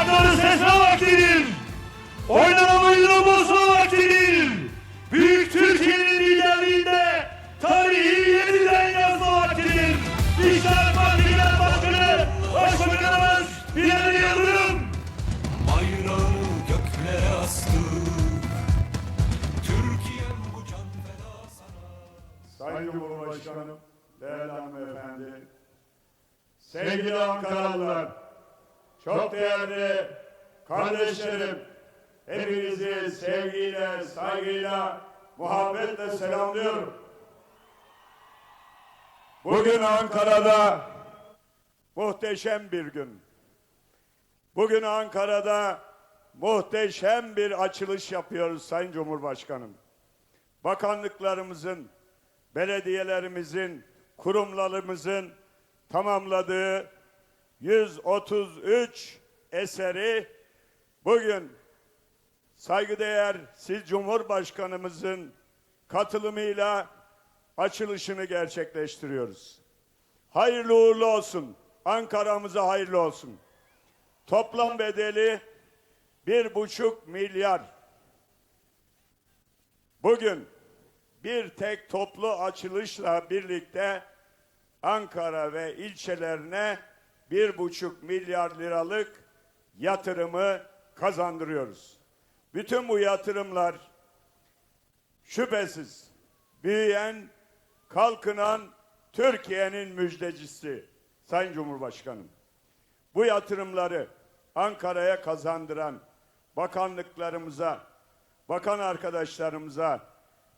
Tuzakları sesle vaktidir. Oynanan oyunu bozma vaktidir. Büyük Türkiye'nin liderliğinde tarihi yeniden yazma vaktidir. İşte AK Parti Genel Başkanı, Başbakanımız Binali Yıldırım. Bayrağı göklere astı Türkiye'm bu can feda sana Sayın Cumhurbaşkanım, değerli hanımefendi, sevgili Ankaralılar, çok değerli kardeşlerim, hepinizi sevgiyle, saygıyla, muhabbetle selamlıyorum. Bugün Ankara'da muhteşem bir gün. Bugün Ankara'da muhteşem bir açılış yapıyoruz Sayın Cumhurbaşkanım bakanlıklarımızın, belediyelerimizin, kurumlarımızın tamamladığı 133 eseri bugün saygıdeğer siz Cumhurbaşkanımızın katılımıyla açılışını gerçekleştiriyoruz. Hayırlı uğurlu olsun. Ankara'mıza hayırlı olsun. Toplam bedeli bir buçuk milyar. Bugün bir tek toplu açılışla birlikte Ankara ve ilçelerine bir buçuk milyar liralık yatırımı kazandırıyoruz. Bütün bu yatırımlar şüphesiz büyüyen, kalkınan Türkiye'nin müjdecisi Sayın Cumhurbaşkanım. Bu yatırımları Ankara'ya kazandıran bakanlıklarımıza, bakan arkadaşlarımıza,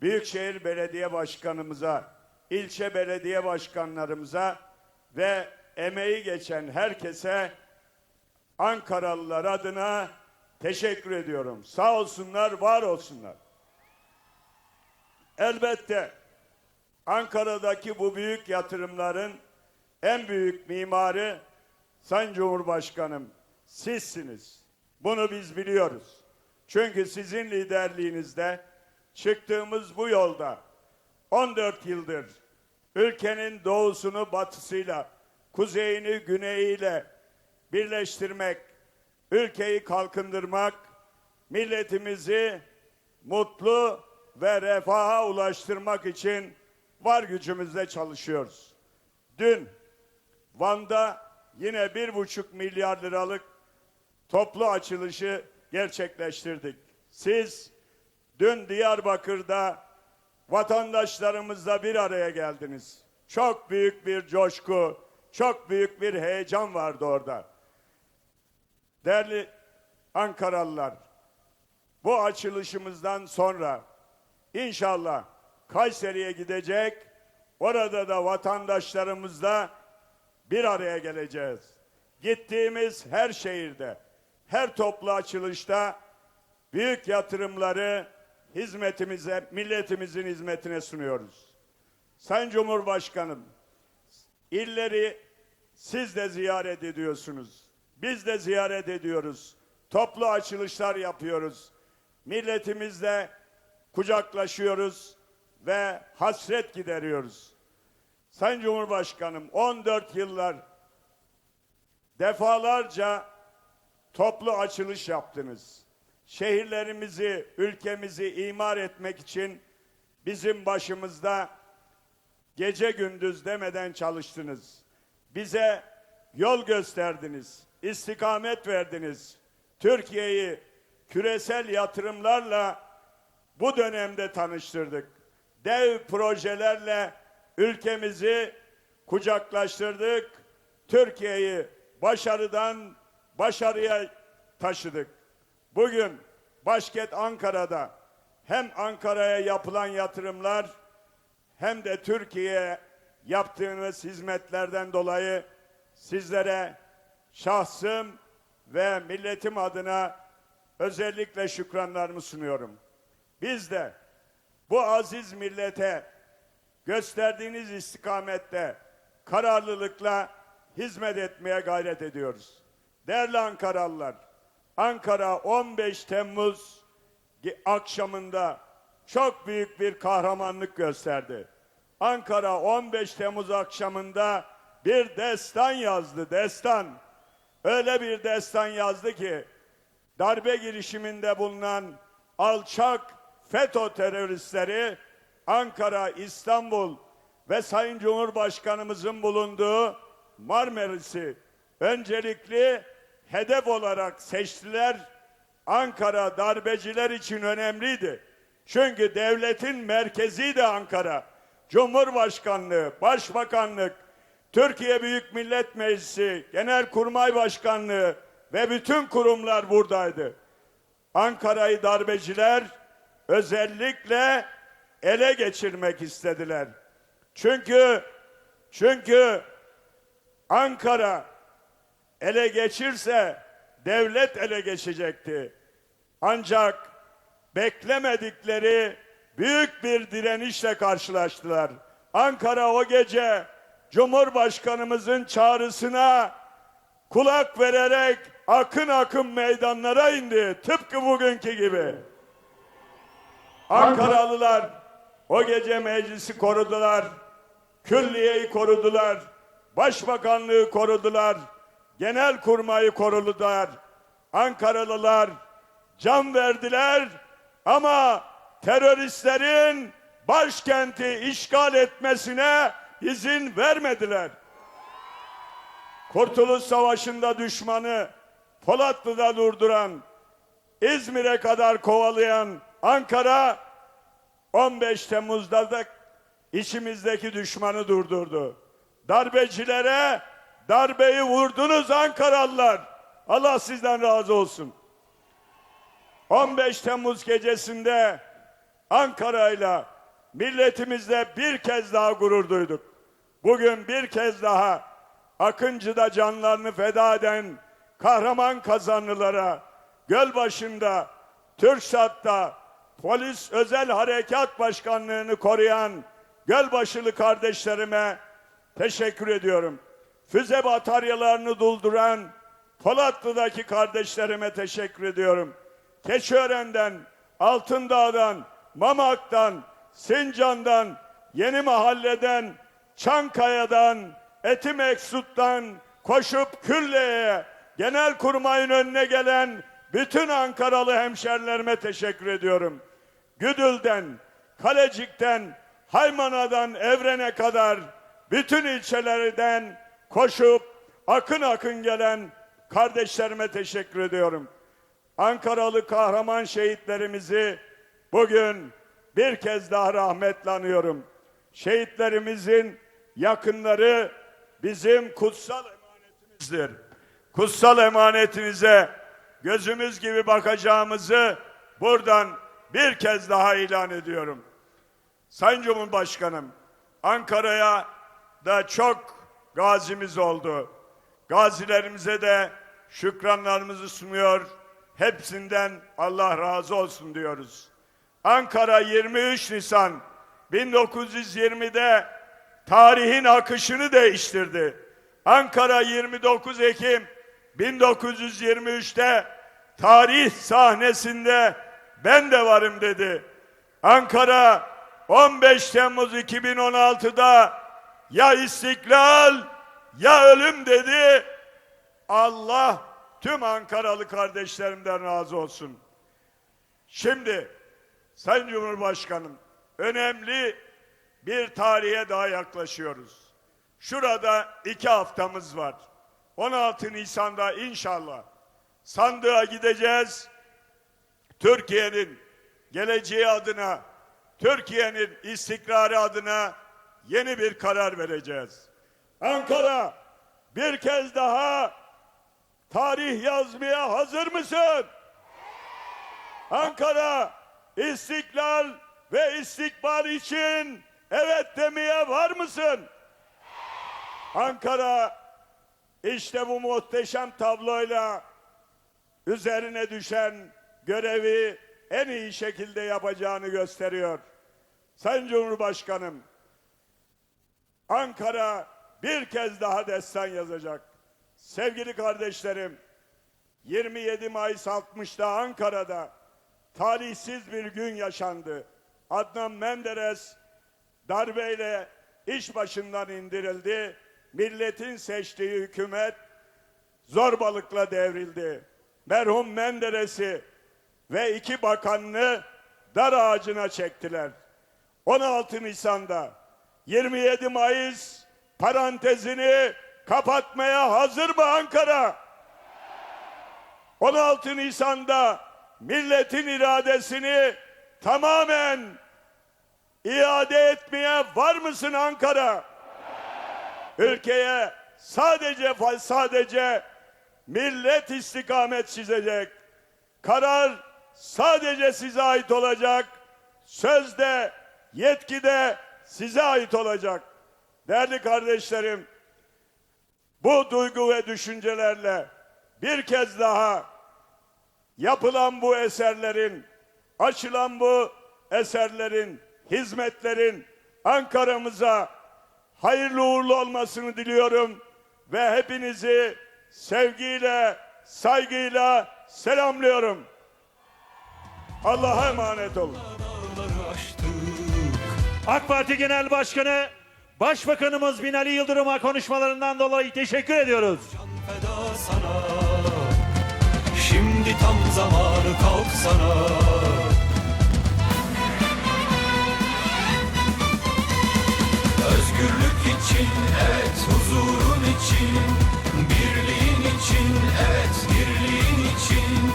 Büyükşehir Belediye Başkanımıza, ilçe belediye başkanlarımıza ve emeği geçen herkese Ankaralılar adına teşekkür ediyorum. Sağ olsunlar, var olsunlar. Elbette Ankara'daki bu büyük yatırımların en büyük mimarı Sayın Cumhurbaşkanım sizsiniz. Bunu biz biliyoruz. Çünkü sizin liderliğinizde çıktığımız bu yolda 14 yıldır ülkenin doğusunu batısıyla, kuzeyini güneyiyle birleştirmek, ülkeyi kalkındırmak, milletimizi mutlu ve refaha ulaştırmak için var gücümüzle çalışıyoruz. Dün Van'da yine bir buçuk milyar liralık toplu açılışı gerçekleştirdik. Siz dün Diyarbakır'da vatandaşlarımızla bir araya geldiniz. Çok büyük bir coşku, çok büyük bir heyecan vardı orada. Değerli Ankaralılar, bu açılışımızdan sonra inşallah Kayseri'ye gidecek, orada da vatandaşlarımızla bir araya geleceğiz. Gittiğimiz her şehirde, her toplu açılışta büyük yatırımları hizmetimize, milletimizin hizmetine sunuyoruz. Sayın Cumhurbaşkanım, illeri siz de ziyaret ediyorsunuz. Biz de ziyaret ediyoruz. Toplu açılışlar yapıyoruz. Milletimizle kucaklaşıyoruz ve hasret gideriyoruz. Sayın Cumhurbaşkanım 14 yıllar defalarca toplu açılış yaptınız. Şehirlerimizi, ülkemizi imar etmek için bizim başımızda gece gündüz demeden çalıştınız. Bize yol gösterdiniz, istikamet verdiniz. Türkiye'yi küresel yatırımlarla bu dönemde tanıştırdık. Dev projelerle ülkemizi kucaklaştırdık. Türkiye'yi başarıdan başarıya taşıdık. Bugün başkent Ankara'da hem Ankara'ya yapılan yatırımlar hem de Türkiye'ye yaptığınız hizmetlerden dolayı sizlere şahsım ve milletim adına özellikle şükranlarımı sunuyorum. Biz de bu aziz millete gösterdiğiniz istikamette kararlılıkla hizmet etmeye gayret ediyoruz. Değerli Ankaralılar, Ankara 15 Temmuz akşamında çok büyük bir kahramanlık gösterdi. Ankara 15 Temmuz akşamında bir destan yazdı, destan. öyle bir destan yazdı ki darbe girişiminde bulunan alçak FETÖ teröristleri Ankara, İstanbul ve Sayın Cumhurbaşkanımızın bulunduğu Marmaris'i öncelikli hedef olarak seçtiler. Ankara darbeciler için önemliydi. Çünkü devletin merkezi de Ankara. Cumhurbaşkanlığı, Başbakanlık, Türkiye Büyük Millet Meclisi, Genelkurmay Başkanlığı ve bütün kurumlar buradaydı. Ankara'yı darbeciler özellikle ele geçirmek istediler. Çünkü çünkü Ankara ele geçirse devlet ele geçecekti. Ancak beklemedikleri büyük bir direnişle karşılaştılar. Ankara o gece Cumhurbaşkanımızın çağrısına kulak vererek akın akın meydanlara indi. Tıpkı bugünkü gibi. Ankaralılar o gece meclisi korudular. Külliyeyi korudular. Başbakanlığı korudular. Genel kurmayı korudular. Ankaralılar can verdiler ama teröristlerin başkenti işgal etmesine izin vermediler. Kurtuluş Savaşı'nda düşmanı Polatlı'da durduran, İzmir'e kadar kovalayan Ankara 15 Temmuz'da da içimizdeki düşmanı durdurdu. Darbecilere darbeyi vurdunuz Ankaralılar. Allah sizden razı olsun. 15 Temmuz gecesinde Ankara'yla milletimizle bir kez daha gurur duyduk. Bugün bir kez daha Akıncı'da canlarını feda eden kahraman kazanlılara, Gölbaşı'nda, TürkSat'ta, Polis Özel Harekat Başkanlığı'nı koruyan Gölbaşılı kardeşlerime teşekkür ediyorum. Füze bataryalarını dolduran Polatlı'daki kardeşlerime teşekkür ediyorum. Keçiören'den, Altındağ'dan, Mamak'tan, Sincan'dan, Yeni Mahalle'den, Çankaya'dan, Etimeksut'tan koşup Külle'ye, genel kurmayın önüne gelen bütün Ankaralı hemşerilerime teşekkür ediyorum. Güdül'den, Kalecik'ten, Haymana'dan Evren'e kadar bütün ilçelerden koşup akın akın gelen kardeşlerime teşekkür ediyorum. Ankaralı kahraman şehitlerimizi bugün bir kez daha rahmetle anıyorum. Şehitlerimizin yakınları bizim kutsal emanetimizdir. Kutsal emanetinize gözümüz gibi bakacağımızı buradan bir kez daha ilan ediyorum. Sayın Cumhurbaşkanım, Ankara'ya da çok gazimiz oldu. Gazilerimize de şükranlarımızı sunuyor. Hepsinden Allah razı olsun diyoruz. Ankara 23 Nisan 1920'de tarihin akışını değiştirdi. Ankara 29 Ekim 1923'te tarih sahnesinde ben de varım dedi. Ankara 15 Temmuz 2016'da ya istiklal ya ölüm dedi. Allah tüm Ankaralı kardeşlerimden razı olsun. Şimdi Sayın Cumhurbaşkanım önemli bir tarihe daha yaklaşıyoruz. Şurada iki haftamız var. 16 Nisan'da inşallah sandığa gideceğiz. Türkiye'nin geleceği adına, Türkiye'nin istikrarı adına yeni bir karar vereceğiz. Ankara bir kez daha tarih yazmaya hazır mısın? Ankara istiklal ve istikbal için evet demeye var mısın? Ankara işte bu muhteşem tabloyla üzerine düşen görevi en iyi şekilde yapacağını gösteriyor. Sayın Cumhurbaşkanım, Ankara bir kez daha destan yazacak. Sevgili kardeşlerim, 27 Mayıs 60'da Ankara'da talihsiz bir gün yaşandı. Adnan Menderes darbeyle iş başından indirildi. Milletin seçtiği hükümet zorbalıkla devrildi. Merhum Menderes'i ve iki bakanını dar ağacına çektiler. 16 Nisan'da 27 Mayıs parantezini kapatmaya hazır mı Ankara? 16 Nisan'da milletin iradesini tamamen iade etmeye var mısın Ankara? Ülkeye sadece sadece millet istikamet çizecek. Karar sadece size ait olacak. Sözde, yetkide size ait olacak. Değerli kardeşlerim, bu duygu ve düşüncelerle bir kez daha yapılan bu eserlerin, açılan bu eserlerin, hizmetlerin Ankara'mıza hayırlı uğurlu olmasını diliyorum ve hepinizi sevgiyle, saygıyla selamlıyorum. Allah'a emanet olun. AK Parti Genel Başkanı Başbakanımız Binali Yıldırım'a konuşmalarından dolayı teşekkür ediyoruz. Can feda sana Şimdi tam zamanı kalksana. Özgürlük için evet huzurun için Birliğin için evet dirliğin için.